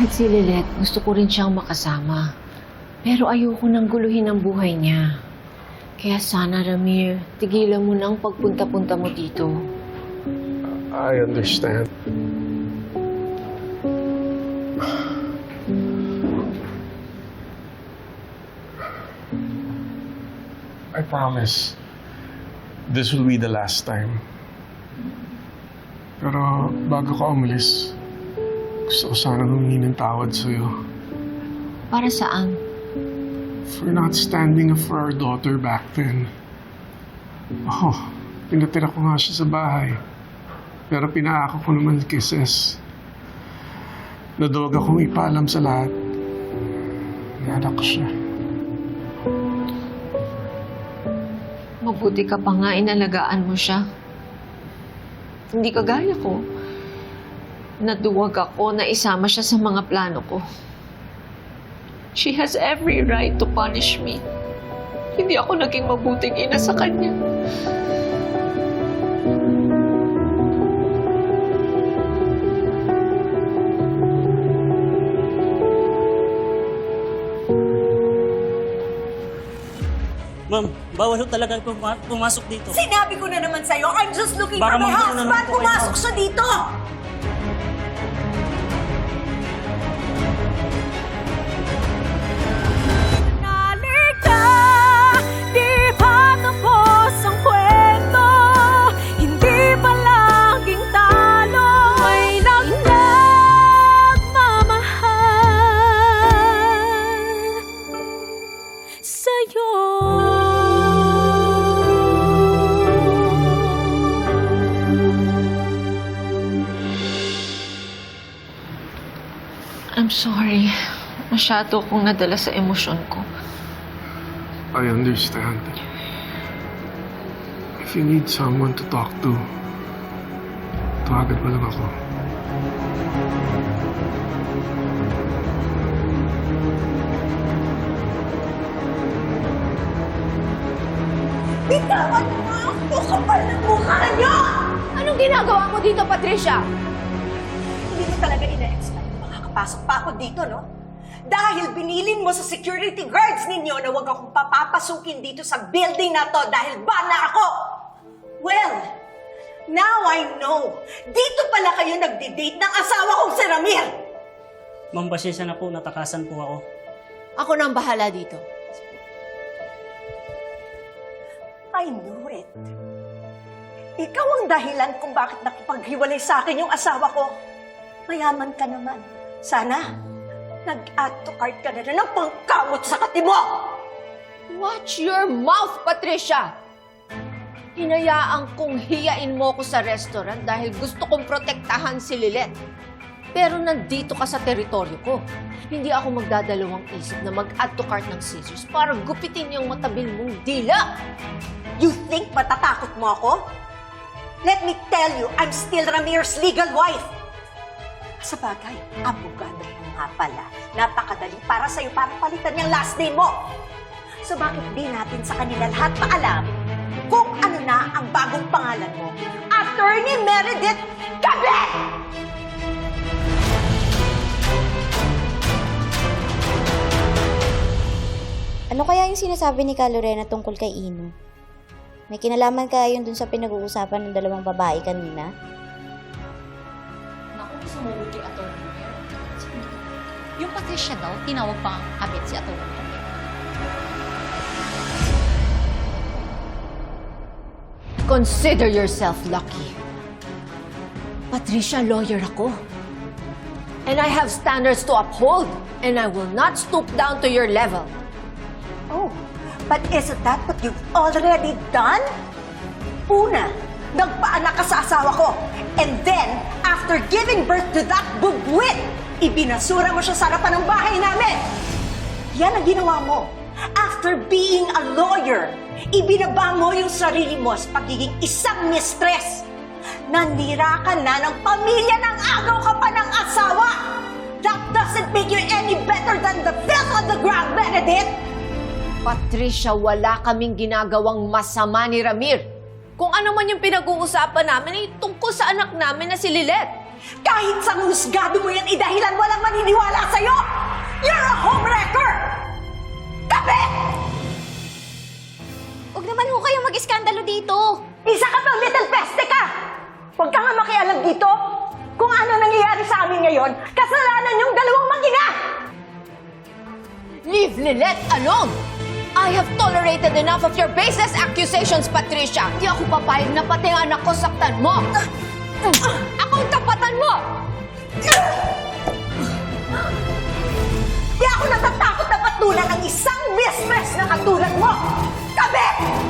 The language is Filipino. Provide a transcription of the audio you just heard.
Kahit si Lilet, gusto ko rin siyang makasama. Pero ayoko nang guluhin ang buhay niya. Kaya sana, Ramir, tigilan mo na ang pagpunta-punta mo dito. I understand. I promise, this will be the last time. Pero bago ka umalis, gusto ko sana humingi ng tawad sa'yo Para saan? for not standing up for our daughter back then. Oh, pinatira ko nga siya sa bahay. Pero pinaako ko naman kay Ses. Naduwag akong ipaalam sa lahat. Nanak ko siya. Mabuti ka pa nga, inalagaan mo siya. Hindi kagaya ko. Naduwag ako na isama siya sa mga plano ko. She has every right to punish me. Hindi ako naging mabuting ina sa kanya. Ma'am, bawal ho talaga puma- pumasok dito. Sinabi ko na naman sa'yo, I'm just looking Baka for my magulo na naman husband. po kayo. Pumasok siya dito! Sa'yo I'm sorry. Masyado akong nadala sa emosyon ko. I understand. If you need someone to talk to, tawagan mo lang ako. Bitawan mo ako! Kapal ng mukha niyo! Anong ginagawa mo dito, Patricia? Hindi ko talaga ina-expect na makakapasok pa ako dito, no? Dahil binilin mo sa security guards ninyo na huwag akong papapasukin dito sa building na to dahil bana ako! Well, now I know. Dito pala kayo nagdi-date ng asawa kong si Ramir! Ma'am, pasensya na po, natakasan po ako. Ako na ang bahala dito. I knew it. Ikaw ang dahilan kung bakit nakipaghiwalay sa akin yung asawa ko. Mayaman ka naman. Sana, nag-add to cart ka na rin ng pangkamot sa kati mo! Watch your mouth, Patricia! Hinayaan kong hiyain mo ko sa restaurant dahil gusto kong protektahan si Lilet. Pero nandito ka sa teritoryo ko. Hindi ako magdadalawang isip na mag-add to cart ng scissors para gupitin yung matabil mong dila. You think matatakot mo ako? Let me tell you, I'm still Ramir's legal wife. Sa bagay, abogado ko nga pala. Napakadali para sa'yo para palitan yung last name mo. So bakit di natin sa kanila lahat maalam kung ano na ang bagong pangalan mo? Attorney Meredith Cabet! Ano kaya yung sinasabi ni Ka Lorena tungkol kay Ino? May kinalaman kaya yun dun sa pinag-uusapan ng dalawang babae kanina? Naku, sumulog kay Atty. Yung Patricia daw, tinawag pa ang kabit si Atty. Consider yourself lucky. Patricia, lawyer ako. And I have standards to uphold. And I will not stoop down to your level. Oh, but isn't that what you've already done? Una, nagpaanak ka sa asawa ko. And then, after giving birth to that bubwit, ibinasura mo siya sa harapan ng bahay namin. Yan ang ginawa mo. After being a lawyer, ibinaba mo yung sarili mo sa pagiging isang mistress. Nandira ka na ng pamilya ng agaw ka pa ng asawa. Patricia, wala kaming ginagawang masama ni Ramir. Kung ano man yung pinag-uusapan namin, ay tungkol sa anak namin na si Lilet. Kahit sa husgado mo yan, idahilan walang maniniwala sa'yo! You're a homewrecker! Kape! Huwag naman ho kayong mag-iskandalo dito. Isa ka pang little peste ka! Huwag ka nga makialam dito kung ano nangyayari sa amin ngayon. Kasalanan yung dalawang mag Leave Lilette alone! I have tolerated enough of your baseless accusations, Patricia! Di ako papayag na pati ang anak ko saktan mo! Ako ang tapatan mo! Di ako natatakot na patulan ng isang mistress na katulad mo! Kabit!